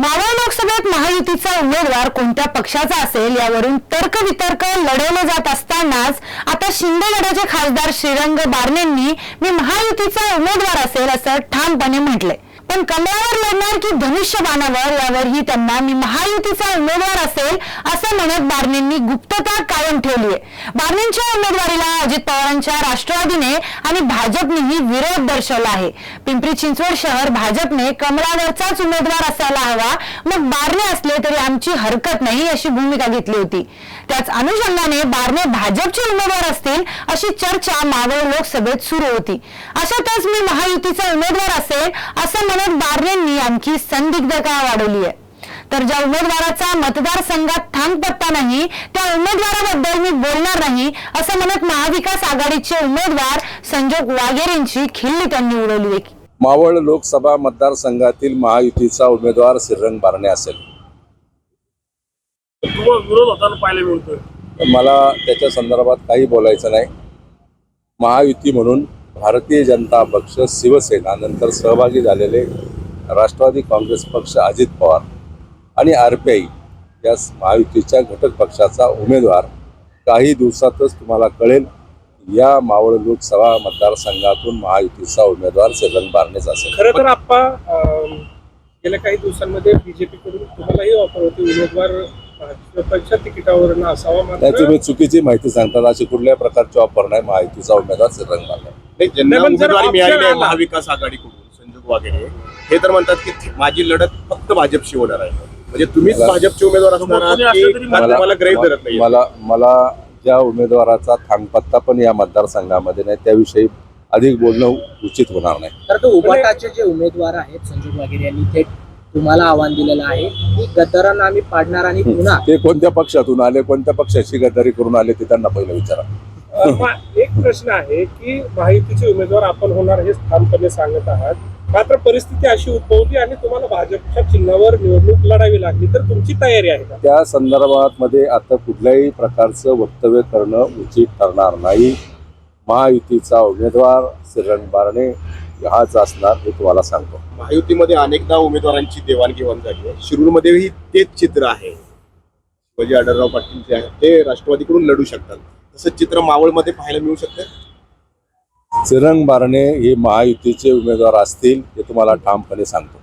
मावळ लोकसभेत महायुतीचा उमेदवार कोणत्या पक्षाचा असेल यावरून तर्कवितर्क लढवले जात असतानाच आता शिंदे गटाचे खासदार श्रीरंग बारणेंनी मी महायुतीचा उमेदवार असेल असं ठामपणे म्हटले पण कमळावर लढणार की धनुष्यबाणावर यावरही त्यांना मी महायुतीचा उमेदवार असेल असं म्हणत बारणेंनी गुप्तता कायम ठेवली आहे बारणेंच्या उमेदवारीला अजित पवारांच्या राष्ट्रवादीने आणि भाजपनेही विरोध दर्शवला आहे. पिंपरी चिंचवड शहर भाजपने कमळावरचाच उमेदवार असायला हवा. मग बारणे असले तरी आमची हरकत नाही अशी भूमिका घेतली होती. त्याच अनुषंगाने बारणे भाजपचे उमेदवार असतील अशी चर्चा मावळ लोकसभेत सुरू होती. अशातच मी महायुतीचा उमेदवार असेल असं म्हणत बारणेंनी आणखी संदिग्धता वाढवली आहे तर ज्या उमेदवाराचा मतदारसंघात ठाम पत्ता नाही त्या उमेदवाराबद्दल मी बोलणार नाही असं म्हणत महाविकास आघाडीचे उमेदवार संजोग वाघेरेंची खिल्ली त्यांनी उडवली आहे मावळ लोकसभा मतदारसंघातील महायुतीचा उमेदवार श्रीरंग बारणे असेल. तुम्हाला विरोध होताना पाहायला मिळतोय. तर मला त्याच्या संदर्भात काही बोलायचं नाही. महायुती म्हणून भारतीय जनता पक्ष शिवसेना नंतर सहभागी झालेले राष्ट्रवादी काँग्रेस पक्ष अजित पवार. आणि आर पी आय या महायुतीच्या घटक पक्षाचा उमेदवार काही दिवसातच तुम्हाला कळेल या मावळ लोकसभा मतदारसंघातून महायुतीचा उमेदवार श्रीरंग बारणेच असेल. खरं तर आप्पा गेल्या काही दिवसांमध्ये बीजेपी कडून तुम्हालाही ऑफर होती उमेदवार भाजपच्या तिकिटावर असावा नाही तुम्ही चुकीची माहिती सांगतात. अशी कुठल्याही प्रकारची ऑफर नाही. महायुतीचा उमेदवार श्रीरंग बारणे नाही ज्यांना उमेदवारी मिळाली महाविकास आघाडीकडून संजोग वगैरे हे तर म्हणतात की माझी लढत फक्त भाजपशी होणार आहे. म्हणजे तुम्हीच भाजपचे उमेदवार की मला- मला ग्रहित धरत नाही मला मला ज्या उमेदवाराचा थांगपत्ता पण या मतदारसंघामध्ये नाही त्याविषयी अधिक बोलणं उचित होणार नाही. तर तो उबाटाचे जे उमेदवार आहेत संजोग वगैरे यांनी थेट तुम्हाला आव्हान दिलेलं आहे की गद्दारांना आम्ही पाडणार आणि पुन्हा ते कोणत्या पक्षातून आले कोणत्या पक्षाची गद्दारी करून आले ते त्यांना पहिलं विचारा. एक प्रश्न आहे की महायुतीचे उमेदवार आपण होणार हे ठामपणे सांगत आहात. मात्र परिस्थिती अशी उद्भवली आणि तुम्हाला भाजपच्या चिन्हावर निवडणूक लढावी लागली. तर तुमची तयारी आहे का? त्या संदर्भात मध्ये आता कुठल्याही प्रकारचं वक्तव्य करणं उचित ठरणार नाही. महायुतीचा उमेदवार श्रीरंग बारणे हाच असणार हे तुम्हाला सांगतो. महायुतीमध्ये अनेकदा उमेदवारांची देवाणघेवाण झाली आहे. शिरूरमध्येही तेच चित्र आहे. शिवाजी आढळराव पाटील जे आहेत ते राष्ट्रवादीकडून लढू शकतात. तसं चित्र मावळमध्ये पाहायला मिळू शकतं. चिरंग बारणे हे महायुतीचे उमेदवार असतील हे तुम्हाला ठामपणे सांगतो.